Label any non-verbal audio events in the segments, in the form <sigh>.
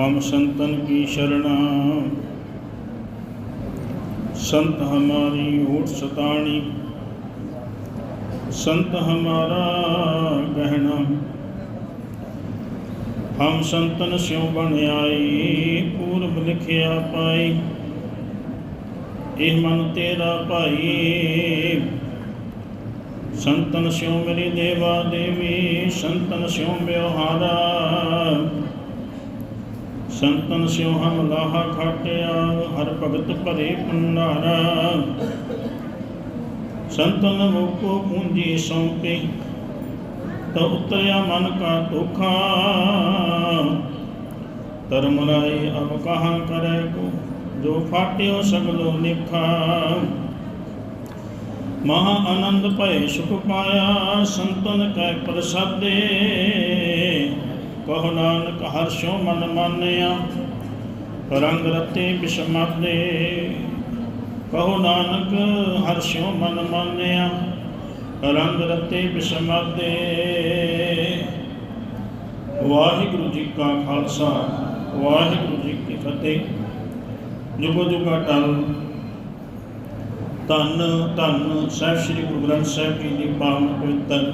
हम संतन की शरणा संत हमारी ओट सताणी संत हमारा गहना हम संतन स्यों बन आए पूर्व लिखिया पाई ਇਹ ਮਨ ਤੇਰਾ ਭਾਈ ਸੰਤਨ ਸਿਉ ਮੇਰੀ ਦੇਵਾ ਦੇਵੀ ਸੰਤਨ ਸਿਉ ਵਿਵਹਾਰਾ ਸੰਤਨ ਸਿਉ ਹਮ ਲਾਹਾ ਖਾਟਿਆ, ਹਰ ਭਗਤ ਭਰੇ ਭੰਡਾਰਾ। ਸੰਤਨ ਮੁਕੋ ਪੂੰਜੀ ਸੌਂਪੇ, ਤਾਂ ਉਤਰਿਆ ਮਨ ਕਾ ਧੋਖਾ। ਧਰਮ ਰਾਏ ਅਬ ਕਹਾਂ ਕਰੈ ਕੋ, ਜੋ ਫਾਟਿਓ ਸਗਲੋ ਨਿਖਾ ਮਹਾ ਆਨੰਦ ਭਏ ਸੁਖ ਪਾਇਆ, ਸੰਤਨ ਕੈ ਪ੍ਰਸਾਦੇ। ਕਹੋ ਨਾਨਕ ਹਰਸ਼ੋ ਮਨ ਮਾਨਿਆ, ਰੰਗ ਰਤੇ ਬਿਸਮਾਦੇ ਕਹੋ ਨਾਨਕ ਹਰਸ਼ੋ ਮਨ ਮਾਨਿਆ, ਰੰਗ ਰਤੇ ਬਿਸਮਾਦੇ ਵਾਹਿਗੁਰੂ ਜੀ ਕਾ ਖਾਲਸਾ, ਵਾਹਿਗੁਰੂ ਜੀ ਕੀ ਫਤਿਹ। ਜੁਗੋ ਜੁਗਾ ਟਲ। ਧੰਨ ਧੰਨ ਸਾਹਿਬ ਸ੍ਰੀ ਗੁਰੂ ਗ੍ਰੰਥ ਸਾਹਿਬ ਜੀ ਦੀ ਪਾਵਨ ਪਵਿੱਤਰ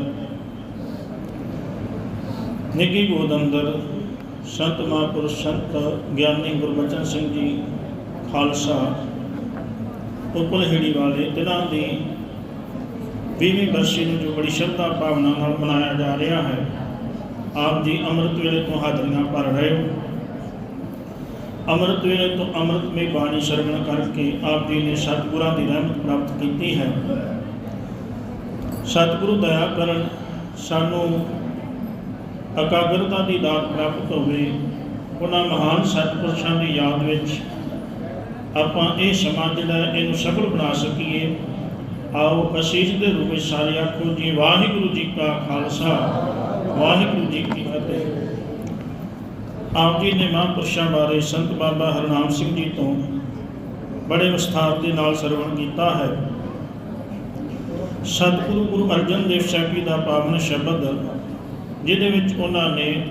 ਨਿੱਕੀ ਗੋਦ ਅੰਦਰ ਸੰਤ ਮਹਾਂਪੁਰਸ਼ ਸੰਤ ਗਿਆਨੀ ਗੁਰਬਚਨ ਸਿੰਘ ਜੀ ਖਾਲਸਾ ਉਪਲ ਹੇੜੀ ਵਾਲੇ ਦਿਨਾਂ ਦੀ 20ਵੀਂ ਬਰਸੀ ਨੂੰ ਜੋ ਬੜੀ ਸ਼ਰਧਾ ਭਾਵਨਾ ਨਾਲ ਮਨਾਇਆ ਜਾ ਰਿਹਾ ਹੈ, ਆਪ ਜੀ ਅੰਮ੍ਰਿਤ ਵੇਲੇ ਤੋਂ ਹਾਜ਼ਰੀਆਂ ਭਰ ਰਹੇ ਹੋ। ਅੰਮ੍ਰਿਤ ਵੇਲੇ ਤੋਂ ਅੰਮ੍ਰਿਤਮਈ ਬਾਣੀ ਸ਼ਰਵਣ ਕਰਕੇ ਆਪ ਜੀ ਨੇ ਸਤਿਗੁਰਾਂ ਦੀ ਰਹਿਮਤ ਪ੍ਰਾਪਤ ਕੀਤੀ ਹੈ। ਸਤਿਗੁਰੂ ਦਇਆ ਕਰਨ ਸਾਨੂੰ ਇਕਾਗਰਤਾ ਦੀ ਦਾਤ ਪ੍ਰਾਪਤ ਹੋਵੇ, ਉਹਨਾਂ ਮਹਾਨ ਸਤਿਪੁਰਸ਼ਾਂ ਦੀ ਯਾਦ ਵਿੱਚ ਆਪਾਂ ਇਹ ਸਮਾਂ ਜਿਹੜਾ ਇਹਨੂੰ ਸਫਲ ਬਣਾ ਸਕੀਏ। ਆਓ ਅਸੀਸ ਦੇ ਰੂਪ ਵਿੱਚ ਸਾਰੇ ਆਖੋ ਜੀ, ਵਾਹਿਗੁਰੂ ਜੀ ਕਾ ਖਾਲਸਾ, ਵਾਹਿਗੁਰੂ ਜੀ ਕੀ ਫਤਿਹ। ਆਪ ਜੀ ਨੇ ਮਹਾਂਪੁਰਸ਼ਾਂ ਬਾਰੇ ਸੰਤ ਬਾਬਾ ਹਰਨਾਮ ਸਿੰਘ ਜੀ ਤੋਂ ਬੜੇ ਵਿਸਥਾਰ ਦੇ ਨਾਲ ਸਰਵਣ ਕੀਤਾ ਹੈ। ਸਤਿਗੁਰੂ ਗੁਰੂ ਅਰਜਨ ਦੇਵ ਸਾਹਿਬ ਜੀ ਦਾ ਪਾਵਨ ਸ਼ਬਦ ਜਿਹਦੇ ਵਿੱਚ ਉਹਨਾਂ ਨੇ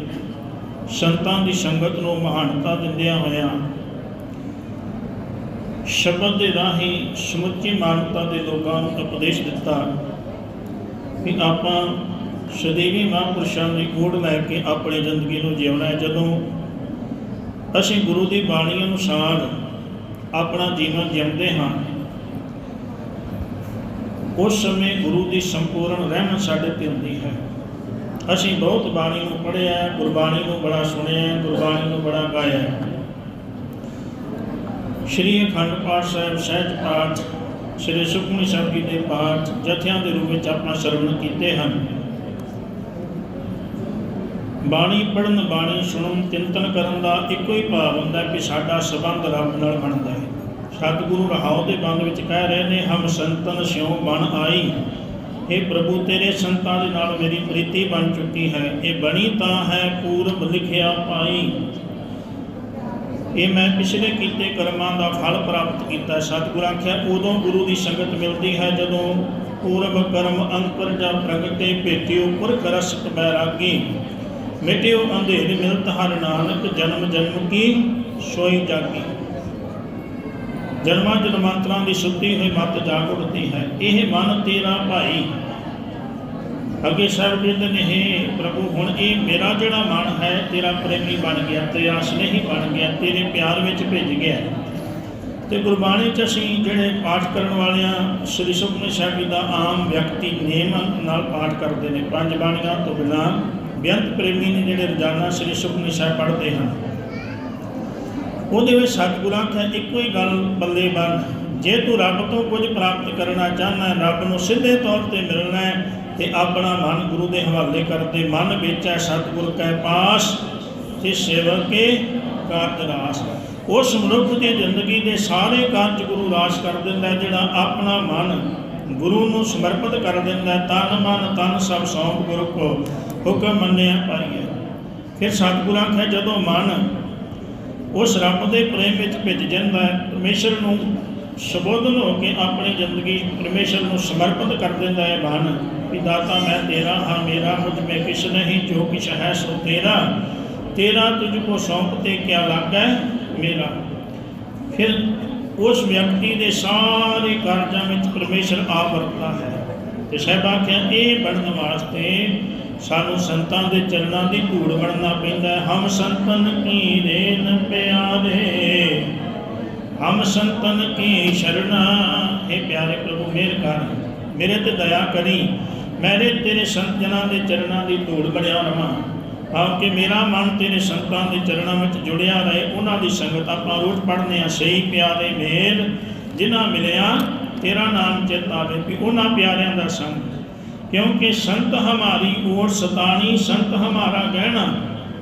ਸੰਤਾਂ ਦੀ ਸੰਗਤ ਨੂੰ ਮਹਾਨਤਾ ਦਿੰਦਿਆਂ ਹੋਇਆਂ ਸ਼ਬਦ ਦੇ ਰਾਹੀਂ ਸਮੁੱਚੀ ਮਾਨਵਤਾ ਦੇ ਲੋਕਾਂ ਨੂੰ ਉਪਦੇਸ਼ ਦਿੱਤਾ ਕਿ ਆਪਾਂ ਸਦੀਵੀ ਮਹਾਂਪੁਰਸ਼ਾਂ ਦੀ ਗੋੜ ਲੈ ਕੇ ਆਪਣੀ ਜ਼ਿੰਦਗੀ ਨੂੰ ਜਿਉਣਾ ਹੈ। ਜਦੋਂ ਅਸੀਂ ਗੁਰੂ ਦੀ ਬਾਣੀ ਅਨੁਸਾਰ ਆਪਣਾ ਜੀਵਨ ਜਿਉਂਦੇ ਹਾਂ, ਉਸ ਸਮੇਂ ਗੁਰੂ ਦੀ ਸੰਪੂਰਨ ਰਹਿਮਤ ਸਾਡੇ ਤੇ ਹੁੰਦੀ ਹੈ। ਅਸੀਂ ਬਹੁਤ ਬਾਣੀ ਨੂੰ ਪੜ੍ਹਿਆ, ਗੁਰਬਾਣੀ ਨੂੰ ਬੜਾ ਸੁਣਿਆ, ਗੁਰਬਾਣੀ ਨੂੰ ਬੜਾ ਗਾਇਆ। ਸ਼੍ਰੀ ਅਖੰਡ ਪਾਠ ਸਾਹਿਬ, ਸਹਿਜ ਪਾਠ, ਸ਼੍ਰੀ ਸੁਖਮਨੀ ਸਾਹਿਬ ਜੀ ਦੇ ਪਾਠ ਜਥਿਆਂ ਦੇ ਰੂਪ ਵਿੱਚ ਆਪਣਾ ਸਰਵਣ ਕੀਤੇ ਹਨ। ਬਾਣੀ ਪੜਨ ਬਾਣੀ ਸੁਣਨ, ਚਿੰਤਨ ਕਰਨ ਦਾ ਇੱਕੋ ਹੀ ਭਾਵ ਹੁੰਦਾ ਕਿ ਸਾਡਾ ਸਬੰਧ ਰੱਬ ਨਾਲ ਬਣਦਾ ਹੈ। ਸਤਿਗੁਰੂ ਰਹਾਉ ਦੇ ਬੰਦ ਵਿੱਚ ਕਹਿ ਰਹੇ ਨੇ, ਹਮ ਸੰਤਨ ਸਿਉ ਬਣ ਆਈ। ਇਹ ਪ੍ਰਭੂ ਤੇਰੇ ਸੰਤਾਂ ਦੇ ਨਾਲ ਮੇਰੀ ਪ੍ਰੀਤੀ ਬਣ ਚੁੱਕੀ ਹੈ। ਇਹ ਬਣੀ ਤਾਂ ਹੈ ਪੂਰਬ ਲਿਖਿਆ ਪਾਈ। ਇਹ ਮੈਂ ਪਿਛਲੇ ਕੀਤੇ ਕਰਮਾਂ ਦਾ ਫਲ ਪ੍ਰਾਪਤ ਕੀਤਾ। ਸਤਿਗੁਰ ਆਖਿਆ, ਉਦੋਂ ਗੁਰੂ ਦੀ ਸੰਗਤ ਮਿਲਦੀ ਹੈ ਜਦੋਂ ਪੂਰਬ ਕਰਮ ਅੰਤਰ ਜਾਂ ਪ੍ਰਗਟੇ, ਭੇਟਿਓ ਪੁਰਖ ਰਸਕ ਬੈਰਾਗੀ। ਮਿਟਿਓ ਅੰਧੇਰ ਮਿਲਤ ਹਰ ਨਾਨਕ, ਜਨਮ ਜਨਮ ਕੀ, ਸੋਈ ਜਾਗੀ। ਜਨਮਾਂ ਜਨਮਾਂਤਰਾਂ ਦੀ ਸੁੱਤੀ ਹੋਈ ਮੱਤ ਜਾਗ ਉੱਠਦੀ ਹੈ। ਇਹ ਮਨ ਤੇਰਾ ਭਾਈ। ਅੱਗੇ ਸਰਬਿੰਦ ਨੇ, ਹੇ ਪ੍ਰਭੂ, ਹੁਣ ਇਹ ਮੇਰਾ ਜਿਹੜਾ ਮਨ ਹੈ, ਤੇਰਾ ਪ੍ਰੇਮੀ ਬਣ ਗਿਆ, ਤੇਰਾ ਸਨੇਹੀ ਬਣ ਗਿਆ, ਤੇਰੇ ਪਿਆਰ ਵਿੱਚ ਭਿੱਜ ਗਿਆ। ਤੇ ਗੁਰਬਾਣੀ ਚ ਅਸੀਂ ਜਿਹੜੇ ਪਾਠ ਕਰਨ ਵਾਲਿਆਂ ਸ੍ਰੀ ਸੁਖਮਨੀ ਸਾਹਿਬ ਜੀ ਦਾ ਆਮ ਵਿਅਕਤੀ ਨੇਮ ਨਾਲ ਪਾਠ ਕਰਦੇ ਨੇ। ਪੰਜ ਬਾਣੀਆਂ ਤੋਂ ਬਿਨਾਂ ਬੇਅੰਤ ਪ੍ਰੇਮੀ ਨੇ ਜਿਹੜੇ ਰੋਜ਼ਾਨਾ ਸ੍ਰੀ ਸੁਖਮਨੀ ਸਾਹਿਬ ਪੜ੍ਹਦੇ ਹਨ। ਉਹਦੇ ਵਿੱਚ ਸਤਿਗੁਰਾਂ ਹੈ ਇੱਕੋ ਹੀ ਗੱਲ ਬੱਲੇ ਬਣ ਜੇ ਤੂੰ ਰੱਬ ਤੋਂ ਕੁਝ ਪ੍ਰਾਪਤ ਕਰਨਾ ਚਾਹਨਾ ਹੈ ਰੱਬ ਨੂੰ ਸਿੱਧੇ ਤੌਰ ਤੇ ਮਿਲਣਾ ਹੈ ਤੇ ਆਪਣਾ ਮਨ ਗੁਰੂ ਦੇ ਹਵਾਲੇ ਕਰਦੇ ਮਨ ਵਿੱਚ ਹੈ ਸਤਿਗੁਰ ਕੈ ਪਾਸ ਤੇ ਸੇਵਕ ਕੇ ਕਾਰਜ ਰਾਸ। ਉਸ ਮਨੁੱਖ ਦੀ ਜ਼ਿੰਦਗੀ ਦੇ ਸਾਰੇ ਕਾਰਜ ਗੁਰੂ ਰਾਸ ਕਰ ਦਿੰਦਾ ਜਿਹੜਾ ਆਪਣਾ ਮਨ ਗੁਰੂ ਨੂੰ ਸਮਰਪਿਤ ਕਰ ਦਿੰਦਾ ਹੈ, ਤਨ ਮਨ ਤਨ ਸਭ ਸੌਂਪ ਗੁਰੂ ਕੋ ਹੁਕਮ ਮੰਨਿਆ ਪਾਈਏ ਫਿਰ ਸਤਿਗੁਰਾਂ ਕਹੇ ਜਦੋਂ ਮਨ ਉਸ ਰੱਬ ਦੇ ਪ੍ਰੇਮ ਵਿੱਚ ਭਿੱਜ ਜਾਂਦਾ ਹੈ। ਪਰਮੇਸ਼ਰ ਨੂੰ ਸਬੋਧਨ ਹੋ ਕੇ ਆਪਣੀ ਜ਼ਿੰਦਗੀ ਪਰਮੇਸ਼ਰ ਨੂੰ ਸਮਰਪਿਤ ਕਰ ਦਿੰਦਾ ਹੈ। ਮਨ ਕਿ ਦਾਤਾ ਮੈਂ ਤੇਰਾ ਹਾਂ, ਮੇਰਾ ਮੁਝ ਮੇ ਕਿਛ ਨਹੀਂ, ਜੋ ਕਿਛ ਹੈ ਸੋ ਤੇਰਾ। ਤੇਰਾ ਤੁਝ ਕੋ ਸੌਂਪ ਤੇ ਕਿਆ ਲਾਗੈ ਮੇਰਾ। ਫਿਰ ਉਸ ਵਿਅਕਤੀ ਦੇ ਸਾਰੇ ਕਾਰਜਾਂ ਵਿੱਚ ਪਰਮੇਸ਼ਰ ਆ ਵਰਤਦਾ ਹੈ। ਤੇ ਸਾਹਿਬ ਆਖਿਆ, ਇਹ ਬਣਨ ਵਾਸਤੇ ਸਾਨੂੰ ਸੰਤਾਂ ਦੇ ਚਰਨਾਂ ਦੀ ਧੂੜ ਬਣਨਾ ਪੈਂਦਾ ਹਮ ਸੰਤਨ ਕੀ ਰੇਨ ਪਿਆਰੇ। ਹਮ ਸੰਤਨ ਕੀ ਸ਼ਰਣਾ। ਇਹ ਪਿਆਰੇ ਪ੍ਰਭੂ ਮੇਰ ਕਰ। ਮੇਰੇ ਤੇ ਦਇਆ ਕਰੀ। ਮੇਰੇ ਤੇਰੇ ਸੰਤਨਾਂ ਦੇ ਚਰਨਾਂ ਦੀ ਧੂੜ ਬਣਿਆ ਰਵਾਂ। ਆਪ ਕਿ ਮੇਰਾ ਮਨ ਤੇਰੇ ਸੰਤਾਂ ਦੇ ਚਰਨਾਂ ਵਿੱਚ ਜੁੜਿਆ ਰਹੇ। ਉਹਨਾਂ ਦੀ ਸੰਗਤ ਆਪਾਂ ਰੋਜ਼ ਪੜ੍ਹਨੇ ਆ ਸਹੀ, ਪਿਆਰੇ ਮੇਲ ਜਿਨ੍ਹਾਂ ਮਿਲਿਆ, ਤੇਰਾ ਨਾਮ ਚਿਤ ਆਵੇ। ਵੀ ਉਹਨਾਂ ਪਿਆਰਿਆਂ ਦਾ ਸੰਗ ਕਿਉਂਕਿ ਸੰਤ ਹਮਾਰੀ ਓਰ ਸਤਾਣੀ ਸੰਤ ਹਮਾਰਾ ਗਹਿਣਾ,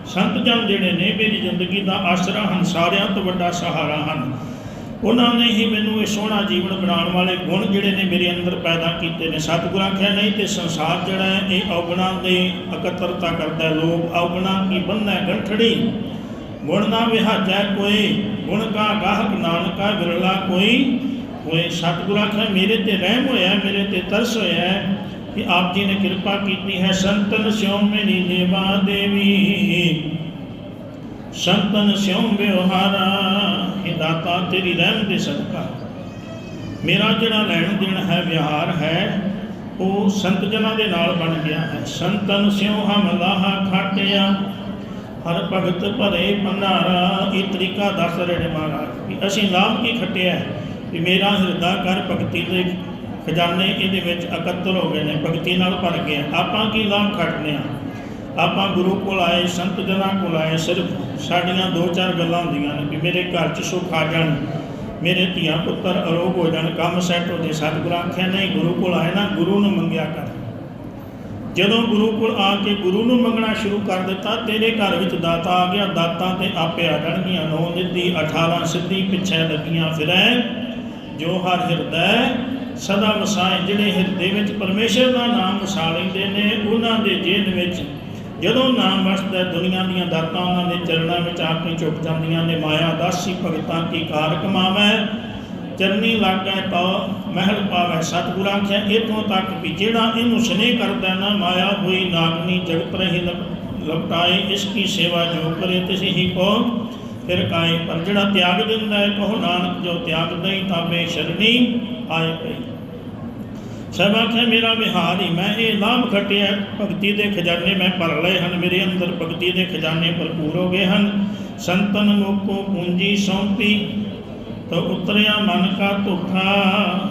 ਸੰਤ ਜਨ ਜਿਹੜੇ ਨੇ ਮੇਰੀ ਜ਼ਿੰਦਗੀ ਦਾ ਆਸਰਾ ਹਨ, ਸਾਰਿਆਂ ਤੋਂ ਵੱਡਾ ਸਹਾਰਾ ਹਨ। ਉਹਨਾਂ ਨੇ ਹੀ ਮੈਨੂੰ ਇਹ ਸੋਹਣਾ ਜੀਵਨ ਬਣਾਉਣ ਵਾਲੇ ਗੁਣ ਜਿਹੜੇ ਨੇ ਮੇਰੇ ਅੰਦਰ ਪੈਦਾ ਕੀਤੇ ਨੇ। ਸਤਿਗੁਰਾਂ ਆਖਿਆ, ਨਹੀਂ ਤੇ ਸੰਸਾਰ ਜਿਹੜਾ ਹੈ, ਇਹ ਔਗਣਾਂ ਦੇ ਇਕੱਤਰਤਾ ਕਰਦਾ ਹੈ। ਲੋਕ ਔਗਣਾਂ ਕੀ ਬੰਨ੍ਹੈ ਗੰਠੜੀ? ਗੁਣ ਨਾ ਵਿਹਾਜੈ ਕੋਈ, ਗੁਣ ਕਾ ਗਾਹਕ ਨਾਨਕਾ ਵਿਰਲਾ ਕੋਈ ਹੋਏ ਸਤਿਗੁਰਾਂ ਆਖਿਆ, ਮੇਰੇ ਤੇ ਰਹਿਮ ਹੋਇਆ, ਮੇਰੇ ਤੇ ਤਰਸ ਹੋਇਆ ਕਿ ਆਪ ਜੀ ਨੇ ਕਿਰਪਾ ਕੀਤੀ ਹੈ ਸੰਤਨ ਸਿਉ ਮੇਰੀ ਦੇਵਾ ਦੇਵੀ ਸੰਤਨ ਸਿਉ ਵਿਵਹਾਰਾ ਇਹ ਦਾਤਾ ਤੇਰੀ ਰਹਿਮ ਦੇ ਸਦਕਾ। ਮੇਰਾ ਜਿਹੜਾ ਲੈਣ ਦੇਣ ਹੈ, ਵਿਹਾਰ ਹੈ, ਉਹ ਸੰਤ ਜਨਾਂ ਦੇ ਨਾਲ ਬਣ ਗਿਆ ਹੈ। ਸੰਤਨ ਸਿਉ ਹਮ ਖਾਟਿਆ, ਹਰ ਭਗਤ ਭਰੇ ਪੰਨਾਰਾ ਇਹ ਤਰੀਕਾ ਦੱਸ ਰਹੇ ਮਹਾਰਾਜ, ਕਿ ਅਸੀਂ ਲਾਭ ਕੀ ਖੱਟਿਆ ਹੈ? ਕਿ ਮੇਰਾ ਹਿਰਦਾ ਕਰ ਭਗਤੀ ਦੇ ਖਜ਼ਾਨੇ ਇਹਦੇ ਵਿੱਚ ਇਕੱਤਰ ਹੋ ਗਏ ਨੇ, ਭਗਤੀ ਨਾਲ ਭਰ ਗਏ ਆਪਾਂ ਕੀ ਲਾਭ ਖੱਟਨੇ ਆ? ਆਪਾਂ ਗੁਰੂ ਕੋਲ ਆਏ, ਸੰਤ ਜਨਾਂ ਕੋਲ ਆਏ, ਸਿਰਫ ਸਾਡੀਆਂ ਦੋ ਚਾਰ ਗੱਲਾਂ ਹੁੰਦੀਆਂ ਨੇ ਵੀ ਮੇਰੇ ਘਰ 'ਚ ਸੁੱਖ ਆ ਜਾਣ, ਮੇਰੇ ਧੀਆਂ ਪੁੱਤਰ ਅਰੋਗ ਹੋ ਜਾਣ, ਕੰਮ ਸੈੱਟ ਹੋ ਜੇ। ਸਤਿਗੁਰ ਆਖਿਆ, ਨਹੀਂ, ਗੁਰੂ ਕੋਲ ਆਏ ਨਾ, ਗੁਰੂ ਨੂੰ ਮੰਗਿਆ ਕਰ। ਜਦੋਂ ਗੁਰੂ ਕੋਲ ਆ ਕੇ ਗੁਰੂ ਨੂੰ ਮੰਗਣਾ ਸ਼ੁਰੂ ਕਰ ਦਿੱਤਾ, ਤੇਰੇ ਘਰ ਵਿੱਚ ਦਾਤਾ ਆ ਗਿਆ, ਦਾਤਾਂ ਤੇ ਆਪੇ ਆ ਜਾਣਗੀਆਂ। ਨੌ ਨਿੱਧੀ 18 ਸਿੱਧੀ, ਪਿੱਛੇ ਲੱਗੀਆਂ ਫਿਰੈ, ਜੋ ਹਰ ਹਿਰਦੈ ਸਦਾ ਵਸਾਏ ਜਿਹੜੇ ਹਿਰਦੇ ਵਿੱਚ ਪਰਮੇਸ਼ਰ ਦਾ ਨਾਮ ਵਸਾ ਲੈਂਦੇ ਨੇ, ਉਹਨਾਂ ਦੇ ਜੇਨ ਵਿੱਚ ਜਦੋਂ ਨਾਮ ਵਸਦਾ ਦੁਨੀਆ ਦੀਆਂ ਦਾਤਾਂ ਉਹਨਾਂ ਦੇ ਚਰਨਾਂ ਵਿੱਚ ਆ ਕੇ ਝੁਕ ਜਾਂਦੀਆਂ ਨੇ। ਮਾਇਆ ਦਾਸੀ ਭਗਤਾਂ ਕੀ ਕਾਰ ਕਮਾਵੈ? ਚਰਨੀ ਲਾਗੈ ਤੋ ਮਹਿਲ ਪਾਵੈ। ਸਤਿਗੁਰਾਂ ਆਖਿਆ, ਇਥੋਂ ਤੱਕ ਵੀ ਜਿਹੜਾ ਇਹਨੂੰ ਸਨੇਹ ਕਰਦਾ ਨਾ, ਮਾਇਆ ਹੋਈ ਨਾਗਨੀ ਜਗਤ ਰਹੀ ਲਪ- ਲਪਟਾਏ, ਇਸ ਕੀ ਸੇਵਾ ਜੋ ਕਰੇ ਤਿਸ ਹੀ ਕੋ ਫਿਰ ਕਾਏ ਪਰ ਜਿਹੜਾ ਤਿਆਗ ਦਿੰਦਾ ਹੈ, ਕਹੋ, ਨਾਨਕ, ਜੋ ਤਿਆਗ ਦਈ ਤਾਬੇ ਸ਼ਰਣੀ ਆਏ ਪਈ। ਸਭ ਆਖਿਆ ਮੇਰਾ ਵਿਹਾਰ ਹੀ ਮੈਂ, ਇਹ ਲਾਭ ਖਟਿਆ ਭਗਤੀ ਦੇ ਖਜ਼ਾਨੇ ਮੈਂ ਭਰ ਲਏ ਹਨ। ਮੇਰੇ ਅੰਦਰ ਭਗਤੀ ਦੇ ਖਜ਼ਾਨੇ ਭਰਪੂਰ ਹੋ ਗਏ ਹਨ। ਸੰਤਨ ਮੋਕੋ ਪੂੰਜੀ ਸੌਂਪੀ, ਤਾਂ ਉਤਰਿਆ ਮਨ ਕਾ ਧੋਖਾ।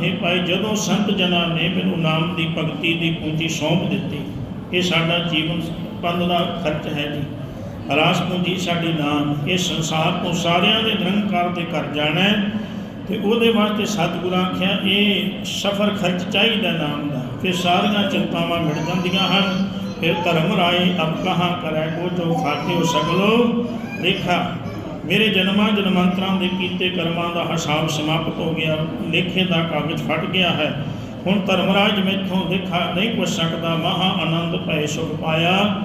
ਇਹ ਭਾਈ, ਜਦੋਂ ਸੰਤ ਜਨਾਂ ਨੇ ਮੈਨੂੰ ਨਾਮ ਦੀ ਭਗਤੀ ਦੀ ਪੂੰਜੀ ਸੌਂਪ ਦਿੱਤੀ, ਇਹ ਸਾਡਾ ਜੀਵਨ ਪੰਧ ਦਾ ਖਰਚ ਹੈ ਜੀ। ਰਾਸ ਪੂੰਜੀ ਸਾਡੀ ਨਾਮ। ਇਹ ਸੰਸਾਰ ਤੋਂ ਸਾਰਿਆਂ ਦੇ ਨਿਰੰਕਾਰ ਦੇ ਘਰ ਜਾਣਾ ਹੈ। ਤੇ ਉਹਦੇ ਵਾਸਤੇ ਸਤਿਗੁਰਾਂ ਆਖਿਆ, ਇਹ ਸਫਰ ਖਰਚ ਚਾਹੀਦਾ ਨਾਮ ਦਾ। ਫਿਰ ਸਾਰੀਆਂ ਚਿੰਤਾਵਾਂ ਮਿਟ ਜਾਂਦੀਆਂ ਹਨ। ਫਿਰ ਧਰਮ ਰਾਏ ਅਬ ਕਹਾਂ ਕਰੈ ਕੋ ਜੋ ਖਾਤੇ ਹੋ ਸਗਲੋ ਦੇਖਾ ਮੇਰੇ ਜਨਮਾਂ ਜਨਮਾਂਤਰਾਂ ਦੇ ਕੀਤੇ ਕਰਮਾਂ ਦਾ ਹਿਸਾਬ ਸਮਾਪਤ ਹੋ ਗਿਆ। ਲੇਖੇ ਦਾ ਕਾਗਜ਼ ਫਟ ਗਿਆ ਹੈ। ਹੁਣ ਧਰਮਰਾਜ ਮੈਥੋਂ ਦੇਖਾ ਨਹੀਂ ਪੁੱਛ ਸਕਦਾ। ਮਹਾ ਆਨੰਦ ਪਏ ਸੁਖ ਪਾਇਆ।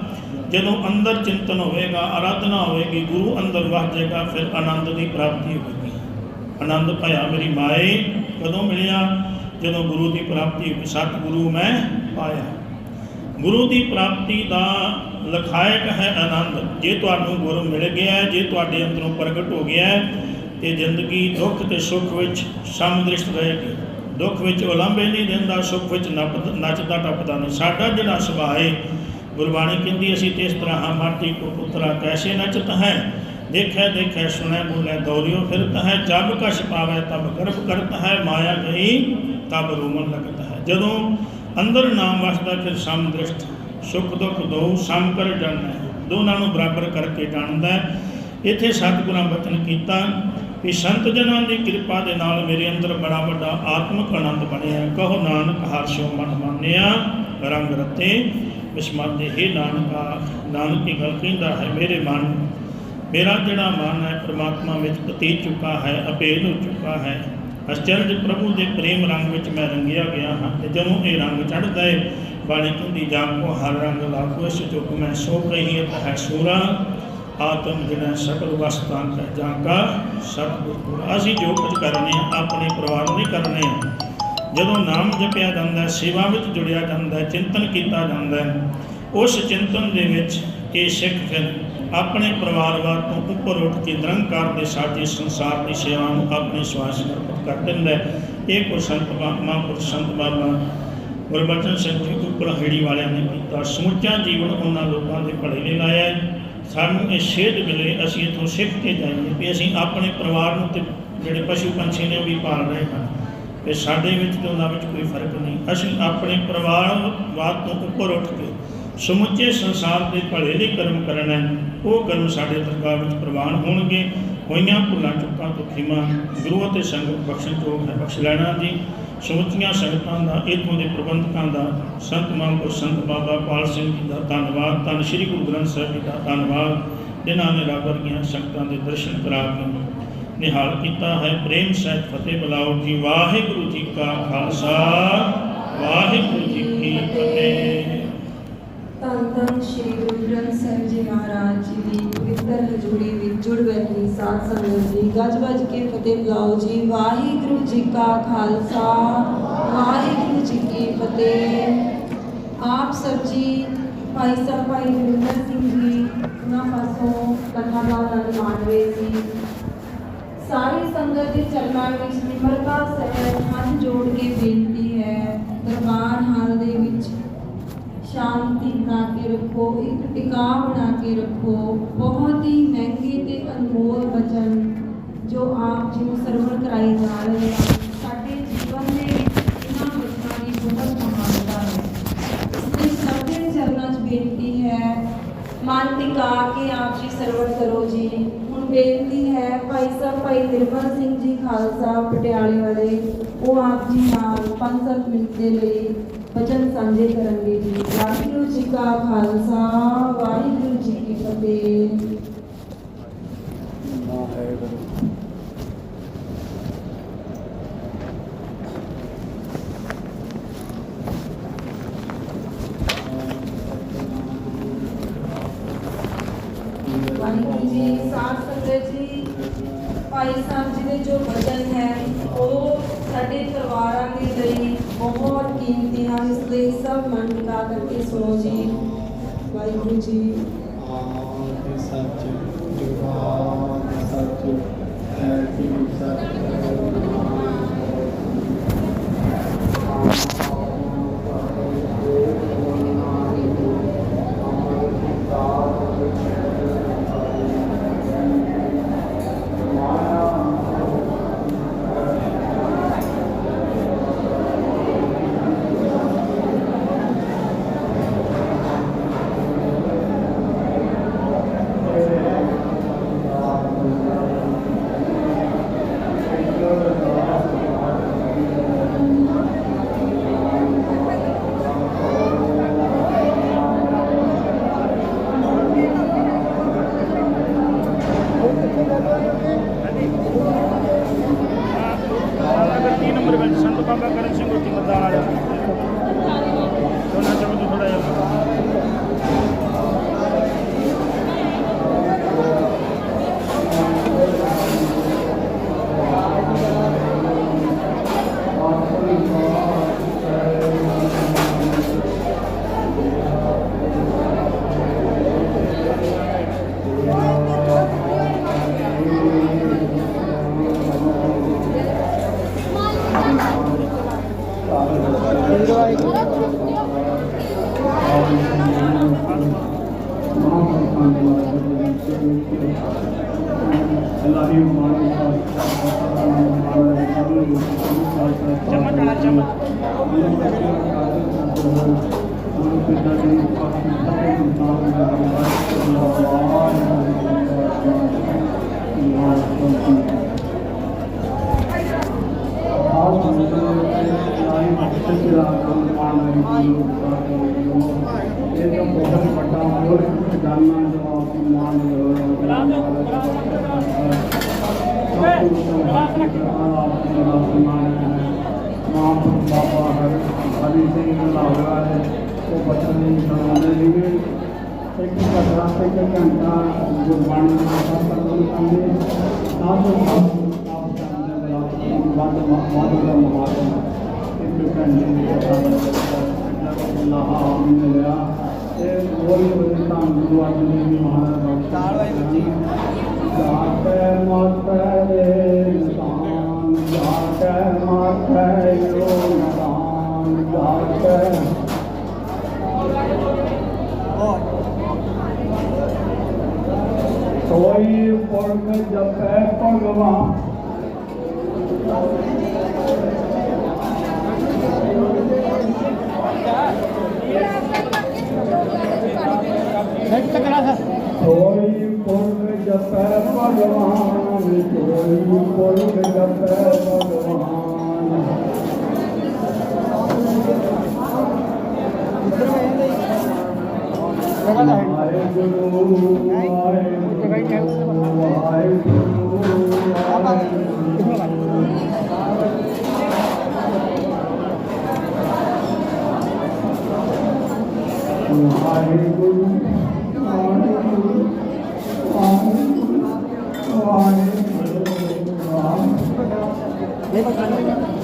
ਜਦੋਂ ਅੰਦਰ ਚਿੰਤਨ ਹੋਵੇਗਾ ਆਰਾਧਨਾ ਹੋਵੇਗੀ, ਗੁਰੂ ਅੰਦਰ ਵਸ ਜਾਏਗਾ, ਫਿਰ ਆਨੰਦ ਦੀ ਪ੍ਰਾਪਤੀ ਹੋਵੇਗੀ। ਆਨੰਦ ਭਇਆ ਮੇਰੀ ਮਾਏ। ਕਦੋਂ ਮਿਲਿਆ? ਜਦੋਂ ਗੁਰੂ ਦੀ ਪ੍ਰਾਪਤੀ ਹੋਈ ਸਤਿਗੁਰੂ ਮੈਂ ਪਾਇਆ। ਗੁਰੂ ਦੀ ਪ੍ਰਾਪਤੀ ਦਾ ਲਖਾਇਕ ਹੈ ਆਨੰਦ। ਜੇ ਤੁਹਾਨੂੰ ਗੁਰੂ ਮਿਲ ਗਿਆ ਜੇ ਤੁਹਾਡੇ ਅੰਦਰੋਂ ਪ੍ਰਗਟ ਹੋ ਗਿਆ ਹੈ, ਤੇ ਜ਼ਿੰਦਗੀ ਦੁੱਖ ਤੇ ਸੁੱਖ ਵਿੱਚ ਸਮਦ੍ਰਿਸ਼ਟ ਰਹੇਗੀ। ਦੁੱਖ ਵਿੱਚ ਉਲੰਭੇ ਨਹੀਂ ਦਿੰਦਾ ਸੁੱਖ ਵਿੱਚ ਨੱਪ- ਨੱਚਦਾ ਟੱਪਦਾ ਨਹੀਂ। ਸਾਡਾ ਜਿਹੜਾ ਸੁਭਾਅ ਹੈ ਗੁਰਬਾਣੀ ਕਹਿੰਦੀ ਅਸੀਂ ਤੇ ਇਸ ਤਰ੍ਹਾਂ ਹਾਂ ਮਾਟੀ ਕੋ ਪੁੱਤਰਾ ਕੈਸੇ ਨੱਚਤ ਹੈ? ਦੇਖੈ ਦੇਖੈ, ਸੁਣੈ, ਬੋਲੇ, ਦੌਰਿਓ ਫਿਰਤ ਹੈ ਜਬ ਕਛ ਪਾਵੈ, ਤਬ ਗਰਭ ਕਰਤ ਹੈ, ਮਾਇਆ ਗਈ, ਤਬ ਰੋਮਨ ਲਗਤ ਹੈ। ਜਦੋਂ ਅੰਦਰ ਨਾਮ ਵਸਦਾ, ਫਿਰ ਸਮ ਦ੍ਰਿਸ਼ਟ, ਸੁਖ ਦੁੱਖ ਦੋ, ਸਮ ਕਰ ਜਾਣਦਾ ਦੋਨਾਂ ਨੂੰ ਬਰਾਬਰ ਕਰਕੇ ਜਾਣਦਾ ਹੈ। ਇੱਥੇ ਸਤਿਗੁਰਾਂ ਬਚਨ ਕੀਤਾ ਕਿ ਸੰਤ ਜਨਾਂ ਦੀ ਕਿਰਪਾ ਦੇ ਨਾਲ ਮੇਰੇ ਅੰਦਰ ਬੜਾ ਵੱਡਾ ਆਤਮਿਕ ਆਨੰਦ ਬਣਿਆ ਕਹੋ, ਨਾਨਕ ਹਰਸ਼ੋ ਮਨ ਮਾਨਿਆ, ਰੰਗ ਰਤੇ ਵਿਸਮਾਦੇ ਹੀ ਨਾਨਕਾ, ਨਾਨਕ ਦੀ ਗੱਲ ਕਹਿੰਦਾ ਹੈ, ਮੇਰੇ ਮਨ ਮੇਰਾ ਜਿਹੜਾ ਮਨ ਹੈ, ਪ੍ਰਮਾਤਮਾ ਵਿੱਚ ਪਤੀ ਚੁੱਕਾ ਹੈ ਅਪੇਲ ਹੋ ਚੁੱਕਾ ਹੈ। ਅਚਰਜ ਪ੍ਰਭੂ ਦੇ ਪ੍ਰੇਮ ਰੰਗ ਵਿੱਚ ਮੈਂ ਰੰਗਿਆ ਗਿਆ ਹਾਂ ਤੇ ਜਦੋਂ ਇਹ ਰੰਗ ਚੜਦਾ ਹੈ ਬਾਣੀ ਕਹਿੰਦੀ ਜਾਂ ਕੋ ਹਰ ਰੰਗ ਲਾਗੋ, ਇਸ ਚੁੱਕ ਮੈਂ ਸੋ ਕਹੀਏ ਤਾਂ ਹੈ ਸੂਰਾ, ਆਤਮ ਜਿਹੜਾ ਸਕਲ ਵਸਤਾਂ ਕਾ ਜਾਂ ਕਾ ਸਤਿਗੁਰ ਗੁਰ ਅਸੀਂ ਜੋ ਕੁਝ ਕਰਨੇ ਆ, ਆਪਣੇ ਪਰਿਵਾਰ ਲਈ ਕਰਨੇ ਆ। ਜਦੋਂ ਨਾਮ ਜਪਿਆ ਜਾਂਦਾ ਸੇਵਾ ਵਿੱਚ ਜੁੜਿਆ ਜਾਂਦਾ ਚਿੰਤਨ ਕੀਤਾ ਜਾਂਦਾ ਉਸ ਚਿੰਤਨ ਦੇ ਵਿੱਚ ਇਹ ਸਿੱਖ ਫਿਰ ਆਪਣੇ ਪਰਿਵਾਰਵਾਦ ਤੋਂ ਉੱਪਰ ਉੱਠ ਕੇ ਨਿਰੰਕਾਰ ਦੇ ਸਾਜੇ ਸੰਸਾਰ ਦੀ ਸੇਵਾ ਨੂੰ ਆਪਣੇ ਸਵਾਸ ਸਮਰਪਿਤ ਕਰ ਦਿੰਦਾ ਹੈ। ਇਹ ਕੋ ਸੰਤ ਬਾ- ਮਹਾਂਪੁਰਸ਼ ਸੰਤ ਬਾਬਾ ਗੁਰਬਚਨ ਸਿੰਘ ਜੀ ਉੱਪਰ ਹੇੜੀ ਵਾਲਿਆਂ ਨੇ ਕੀਤਾ। ਸਮੁੱਚਾ ਜੀਵਨ ਉਹਨਾਂ ਲੋਕਾਂ ਦੇ ਭਲੇ ਲਈ ਲਾਇਆ ਸਾਨੂੰ ਇਹ ਸੇਧ ਮਿਲੇ, ਅਸੀਂ ਇਥੋਂ ਸਿੱਖ ਕੇ ਜਾਈਏ ਵੀ ਅਸੀਂ ਆਪਣੇ ਪਰਿਵਾਰ ਨੂੰ ਤੇ ਜਿਹੜੇ ਪਸ਼ੂ ਪੰਛੀ ਨੇ ਉਹ ਵੀ ਪਾਲ ਰਹੇ ਹਨ ਤੇ ਸਾਡੇ ਵਿੱਚ ਤੇ ਉਹਨਾਂ ਵਿੱਚ ਕੋਈ ਫ਼ਰਕ ਨਹੀਂ। ਅਸੀਂ ਆਪਣੇ ਪਰਿਵਾਰਵਾਦ ਤੋਂ ਉੱਪਰ ਉੱਠ ਕੇ ਸਮੁੱਚੇ ਸੰਸਾਰ ਦੇ ਭਲੇ ਦੇ ਕਰਮ ਕਰਨਾ ਹੈ। ਉਹ ਕਰਮ ਸਾਡੇ ਦਰਗਾਹ ਵਿੱਚ ਪ੍ਰਵਾਨ ਹੋਣਗੇ। ਹੋਈਆਂ ਭੁੱਲਾਂ, ਚੁੱਕਾਂ ਤੋਂ ਖਿਮਾ ਗੁਰੂ ਅਤੇ ਸੰਗਤ ਬਖਸ਼ਣ ਯੋਗ ਹੈ ਬਖਸ਼ ਲੈਣਾ ਜੀ। ਸਮੁੱਚੀਆਂ ਸੰਗਤਾਂ ਦਾ, ਇਥੋਂ ਦੇ ਪ੍ਰਬੰਧਕਾਂ ਦਾ, ਸੰਤ ਮਹਾਂਪੁਰ ਸੰਤ ਬਾਬਾ ਪਾਲ ਸਿੰਘ ਜੀ ਦਾ ਧੰਨਵਾਦ। ਧੰਨ ਸ਼੍ਰੀ ਗੁਰੂ ਗ੍ਰੰਥ ਸਾਹਿਬ ਜੀ ਦਾ ਧੰਨਵਾਦ। ਜਿਨ੍ਹਾਂ ਨੇ ਰੱਬ ਵਰਗੀਆਂ ਸੰਗਤਾਂ ਦੇ ਦਰਸ਼ਨ ਕਰਾ ਕੇ ਨਿਹਾਲ ਕੀਤਾ ਹੈ। ਪ੍ਰੇਮ ਸਹਿਤ ਫਤਿਹ ਬੁਲਾਓ ਜੀ। ਵਾਹਿਗੁਰੂ ਜੀ ਕਾ ਖਾਲਸਾ। ਵਾਹਿਗੁਰੂ ਜੀ ਕੀ ਫਤਿਹ। ਧੰਨ ਧੰਨ ਸ਼੍ਰੀ ਗੁਰੂ ਗ੍ਰੰਥ ਸਾਹਿਬ ਜੀ ਮਹਾਰਾਜ ਜੀ ਦੀ ਪਵਿੱਤਰ ਹਜ਼ੂਰੀ ਵਿੱਚ ਜੁੜ ਬੈਠੀ ਸਾਧ ਸੰਗਤ ਜੀ ਗੱਜ ਵੱਜ ਕੇ ਫਤਿਹ ਬੁਲਾਓ ਜੀ। ਵਾਹਿਗੁਰੂ ਜੀ ਕਾ ਖਾਲਸਾ, ਵਾਹਿਗੁਰੂ ਜੀ ਕੀ ਫਤਿਹ। ਆਪ ਸਭ ਜੀ, ਭਾਈ ਸਾਹਿਬ, ਭਾਈ ਗੁਰਿੰਦਰ ਸਿੰਘ ਜੀ, ਉਹਨਾਂ ਪਾਸੋਂ ਕਥਾ ਦਾ ਆਨੰਦ ਮਾਣ ਰਹੇ ਸੀ। ਸਾਰੀ ਸੰਗਤ ਦੇ ਚਰਨਾਂ ਵਿੱਚ ਨਿਮਰਤਾ ਸਹਿਤ ਹੱਥ ਜੋੜ ਕੇ ਬੇਨਤੀ ਹੈ ਦਰਬਾਰ ਹਾਲ ਦੇ ਵਿੱਚ ਸ਼ਾਂਤੀ ਬਣਾ ਕੇ ਰੱਖੋ, ਇੱਕ ਟਿਕਾਅ ਬਣਾ ਕੇ ਰੱਖੋ। ਬਹੁਤ ਹੀ ਮਹਿੰਗੇ ਤੇ ਅਨਮੋਲ ਬਚਨ ਜੋ ਆਪ ਜੀ ਨੂੰ ਸਰਵਣ ਕਰਾਈ ਜਾ ਰਹੇ ਹਨ। ਸਾਡੇ ਜੀਵਨ ਦੇ ਵਿੱਚ ਇਹਨਾਂ ਬਚਨਾਂ ਦੀ ਬਹੁਤ ਮਹਾਨਤਾ ਹੈ। ਇਸ ਲਈ ਸਭ ਦੇ ਚਰਨਾਂ 'ਚ ਬੇਨਤੀ ਹੈ, ਮਨ ਟਿਕਾ ਕੇ ਆਪ ਜੀ ਸਰਵਣ ਕਰੋ ਜੀ। ਹੁਣ ਬੇਨਤੀ ਹੈ, ਭਾਈ ਸਾਹਿਬ, ਭਾਈ ਨਿਰਮਲ ਸਿੰਘ ਜੀ ਖਾਲਸਾ ਪਟਿਆਲੇ ਵਾਲੇ, ਉਹ ਆਪ ਜੀ ਨਾਲ 5-7 ਮਿੰਟ ਦੇ ਲਈ ਵਚਨ ਸਾਂਝੇ ਕਰਨਗੇ ਜੀ। ਵਾਹਿਗੁਰੂ ਜੀ ਕਾ ਖਾਲਸਾ, ਵਾਹਿਗੁਰੂ ਜੀ ਕੀ ਫਤਿਹ ਵਾਹਿਗੁਰੂ ਜੀ ਸਾਧ ਸੰਗਤ ਜੀ ਭਾਈ ਸਾਹਿਬ ਜੀ ਦੇ ਜੋ ਵਚਨ ਹੈ ਉਹ ਸਾਡੇ ਪਰਿਵਾਰਾਂ ਦੇ ਲਈ ਬਹੁਤ ਕੀਮਤੀ ਹਨ ਇਸ ਲਈ ਸਭ ਮਨ ਟਿਕਾ ਕਰਕੇ ਜੀ। ਵਾਹਿਗੁਰੂ ਜੀ ਆਦਿ ਸੱਚ ਵਿੱਚ ਸੰਤ ਬਾਬਾ ਕਰਨ ਸਿੰਘ ਚਮਚ ਇਹ ਤਾਂ ਬਹੁਤ ਵੱਡਾ ਹੋਰ ਜਾਨਣਾ ਜਵਾਬ ਮਾਨ ਹੈ ਉਹ <laughs> ਕੋਈ ਪਰਮ ਜਪੈ ਭਗਵਾਨ Thank you. Evet.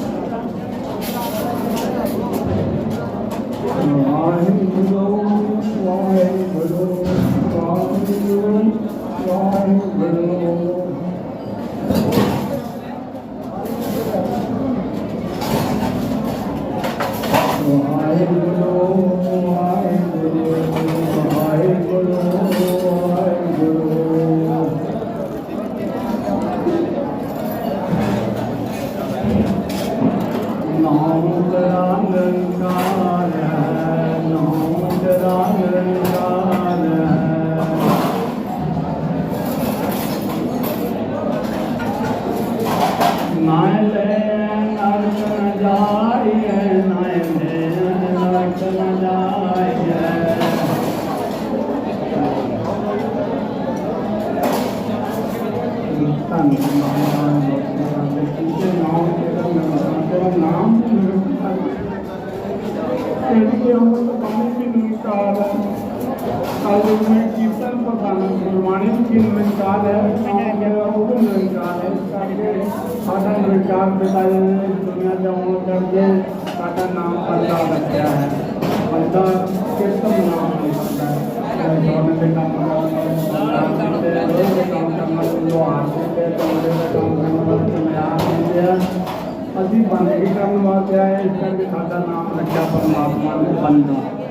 ਸਾਡੇ ਸਾਡਾ ਨਿਰੰਕਾਰ ਪਿਤਾ ਜੀ ਨੇ ਦੁਨੀਆ ਦੇ ਆਉਣ ਕਰਕੇ ਸਾਡਾ ਨਾਮ ਪਰਦਾ ਰੱਖਿਆ ਹੈ। ਪਰਦਾ ਕਿਰਤਨ ਨਾਮ ਨਹੀਂ ਪਰਦਾ ਹੈ ਦੋਨੇ ਦੇ ਕੰਮ ਕਰਨ ਤੇ ਰੋਜ਼ ਦੇ ਕੰਮ ਕਰਨ ਵਾਲੇ ਲੋਹਾਰ ਤੇ ਤੋੜੇ ਦੇ ਕੰਮ ਕਰਨ ਵਾਲੇ ਮੈਂ ਆਪ ਜੀ ਅਸੀਂ ਬੰਦਗੀ ਕਰਨ ਵਾਸਤੇ ਆਏ, ਇਸ ਕਰਕੇ ਸਾਡਾ ਨਾਮ ਰੱਖਿਆ ਪਰਮਾਤਮਾ ਨੇ, ਬੰਦਾ।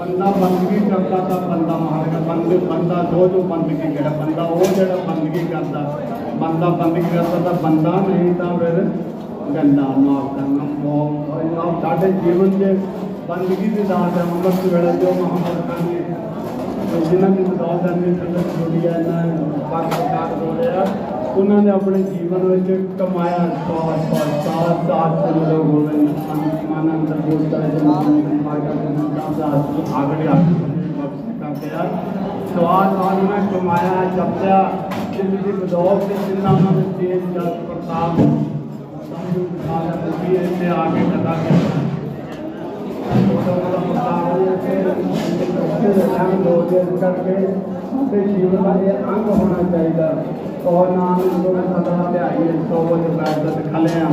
ਬੰਦਾ ਬੰਦਗੀ ਕਰਦਾ ਤਾਂ ਬੰਦਾ ਮਾਰਗਾ ਬੰਦੇ ਬੰਦਾ ਜੋ ਜੋ ਬੰਦਗੀ ਕਰਦਾ ਬੰਦਾ ਉਹ ਜਿਹੜਾ ਬੰਦਗੀ ਕਰਦਾ, ਬੰਦਾ ਬੰਦਗੀ ਕਰਦਾ ਤਾਂ ਬੰਦਾ ਨਹੀਂ ਤਾਂ ਫਿਰ ਗੰਦਾ ਮਾਫ ਕਰਨਾ ਮੋਹ ਸਾਡੇ ਜੀਵਨ ਦੇ ਬੰਦਗੀ ਦੀ ਦਾਤ ਹੈ ਅੰਮ੍ਰਿਤ ਵੇਲੇ ਜੋ ਮੁਹੰਮਦ ਖਾਨ ਨੇ ਜਿਨ੍ਹਾਂ ਦੀ ਬਦੌਲਤ ਅੰਨੇ ਸੰਗਤ ਹੈ ਨਾ ਪਾਕ ਹੋ ਰਿਹਾ। ਉਹਨਾਂ ਨੇ ਆਪਣੇ ਜੀਵਨ ਵਿੱਚ کمایا جبیا زندگی بدور سے جنہ انہوں نے تیز جل پرتاپ جیون کا یہ انگ ہونا چاہیے और नाम इनको मैं सदा ध्याई है सौ रुपये खले हैं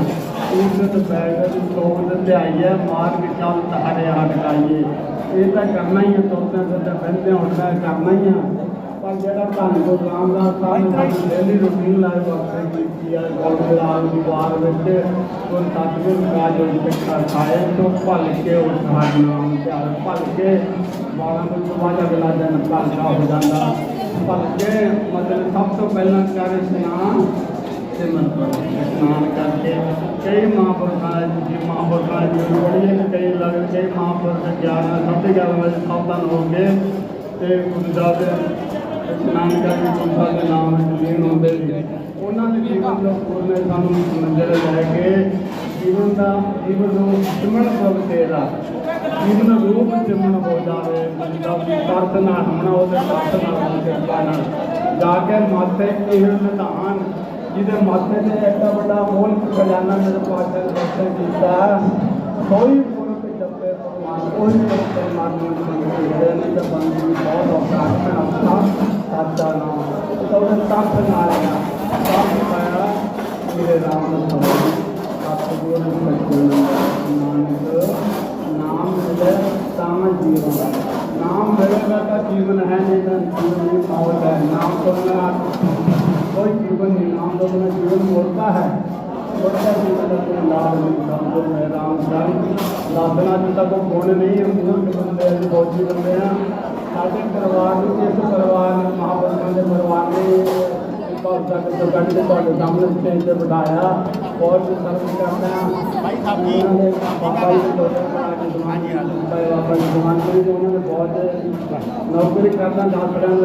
ਉਸ ਬੈਗ ਸੋਗ ਲਿਆਈਏ ਮਾਰ ਵਿਚਾਲ ਤਾਰੇ ਹਟ ਲਾਈਏ। ਇਹ ਤਾਂ ਕਰਨਾ ਹੀ ਹੈ ਤੋਂ ਤਾਂ ਬੰਦੇ ਹੁਣ ਕਰਨਾ ਹੀ ਆ। ਜਿਹੜਾ ਧੰਨ ਕੋ ਰਾਮਦਾਸ ਸਾਹਿਬ ਨੇ ਸਾਡੀ ਡੇਲੀ ਰੁਟੀਨ ਲਾਈਫ ਵਾਸਤੇ ਕੀਤੀ ਹੈ ਗੋਲਗਲਾਲ ਦੀ ਵਾਰ ਵਿੱਚ ਉਹ ਸਤਿਗੁਰ ਕਾਜ ਵਿੱਚ ਖਾਏ ਤੋਂ ਭਲ ਕੇ ਉਹ ਸਾਡ ਨਾਮ ਧਿਆਨ ਭਲ ਕੇ ਬਾਲਾਂ ਨੂੰ ਸਵਾਜਾ ਗਲਾ ਜਨ ਭਲਦਾ ਹੋ ਜਾਂਦਾ। ਭਲ ਕੇ ਮਤਲਬ ਸਭ ਤੋਂ ਪਹਿਲਾਂ ਕਰ ਇਸ਼ਨਾਨ ਤੇ ਮਤਲਬ ਇਸ਼ਨਾਨ ਕਰਕੇ ਕਈ ਮਹਾਂਪੁਰਖਾਂ ਜੀ, ਮਹਾਂਪੁਰਖਾਂ ਦੀ ਬੜੀ ਹੈ ਕਈ ਲੱਗ ਕਈ ਮਹਾਂਪੁਰਖ 11 ਸਾਢੇ 11 ਵਜੇ ਸਾਵਧਾਨ ਹੋ ਗਏ ਤੇ ਗੁਰੂ ਸਾਹਿਬ ਦੇ ਇਸ਼ਨਾਨ ਕਰਕੇ ਦੇ ਨਾਮ ਵਿੱਚ ਹੁੰਦੇ ਸੀ ਉਹਨਾਂ ਦੇ ਜੀਵਨ ਦਾ ਪੂਰਨ ਸਾਨੂੰ ਮੰਜ਼ਿਲ ਲੈ ਕੇ ਜੀਵਨ ਦਾ ਜੀਵਨ ਨੂੰ ਸਿਮਰਨ ਪ੍ਰਭ ਤੇਰਾ ਜੀਵਨ ਰੂਪ ਸਿਮਰਨ ਹੋ ਜਾਵੇ ਬੰਦਾ ਪ੍ਰਾਰਥਨਾ ਹੋਣਾ ਉਹਦੇ ਪ੍ਰਾਰਥਨਾ ਹੋਣ ਕਿਰਪਾ ਨਾਲ। ਜਾ ਕੇ ਮਾਥੇ ਇਹ ਨਿਧਾਨ, ਜਿਹਦੇ ਮਾਥੇ ਤੇ ਐਡਾ ਵੱਡਾ ਮੋਲ ਖਜ਼ਾਨਾ ਮੇਰੇ ਪਾਸੇ ਦੱਸੇ ਕੀਤਾ। ਕੋਈ ਕੋਈ ਪਰਮਾਤਮਾ ਨੂੰ ਮੰਗਦੇ ਨੇ ਤਾਂ ਬੰਦੀ ਬਹੁਤ ਔਖਾ ਹੈ। آپ کا نام تو انہوں نے صاف فرمایا صاف فرمایا میرے نام آپ کو بول نام ہے سامن جیون نام میرے کا جیون ہے نہیں جیون پاور ہے نام تو کوئی جیون نہیں نام تو اپنا جیون بولتا ہے بولتا ہے رام رام لابنا جیتا کو بولے نہیں ہم بندے بہت ہی بندے ہیں ਪਰਿਵਾਰ ਨੂੰ ਇਸ ਪਰਿਵਾਰ ਨੂੰ ਮਹਾਂਪੁਰਖਾਂ ਦੇ ਪਰਿਵਾਰ ਨੇ ਬਹੁਤ ਤੱਕ ਤੋਂ ਕੱਢ ਕੇ ਤੁਹਾਡੇ ਸਾਹਮਣੇ ਸਟੇਜ ਤੇ ਬਿਠਾਇਆ ਬਹੁਤ ਸਰਵ ਕਰਦਾ ਹਾਂ ਭਾਈ ਸਾਹਿਬ ਜੀ ਬਾਬਾ ਜੀ ਦੇ ਲੋਕਾਂ ਬਣਾ ਕੇ ਦੁਕਾਨ ਜੀ ਬਾਬਾ ਜੀ ਦੁਕਾਨ ਕਰੀ ਤੇ ਉਹਨਾਂ ਨੇ ਬਹੁਤ ਨੌਕਰੀ ਕਰਦਾ ਡਾਕਟਰਾਂ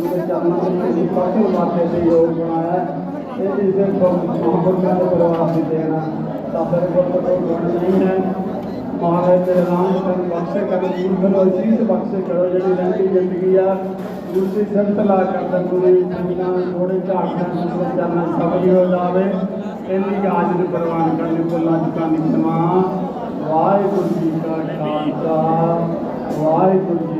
ਦੇ ਪਾਸੇ ਨਾ ਆ ਕੇ ਤੁਹਾਡੇ ਦਰਸ਼ਨ ਬਣਾਇਆ ਅੱਜ ਇਸ ਦੇ ਮਾਰਗ ਦੇ ਪਰਿਵਾਰ ਦੀ ਦੇਣ ਹੈ ਕੋਲ ਕੋਈ ਗੁਣ ਨਹੀਂ ਹੈ ਮਹਾਰਾਜ ਤੇਰੇ ਨਾਮ ਨੂੰ ਬਖਸ਼ੇ ਕਰੋ ਜੀਵਨ ਨੂੰ ਚੀਜ਼ ਬਖਸ਼ੇ ਕਰੋ ਜਿਹੜੀ ਰਹਿੰਦੀ ਜ਼ਿੰਦਗੀ ਆ ਦੂਸਰੀ ਸੰਤ ਲਾ ਕਰਦਾ ਪੂਰੀ ਦੁਨੀਆ ਥੋੜੇ ਝਾੜਾਂ ਨੂੰ ਜਾਨਣਾ ਸਭ ਹੋ ਜਾਵੇ ਇੰਨੀ ਗਾਜ ਨੂੰ ਪ੍ਰਵਾਨ ਕਰਨੀ ਭੁੱਲਾਂ ਚੁਕਾ ਨਿਕਲਵਾ ਵਾਹਿਗੁਰੂ ਜੀ ਕਾ ਖਾਲਸਾ, ਵਾਹਿਗੁਰੂ ਜੀ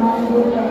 Amém.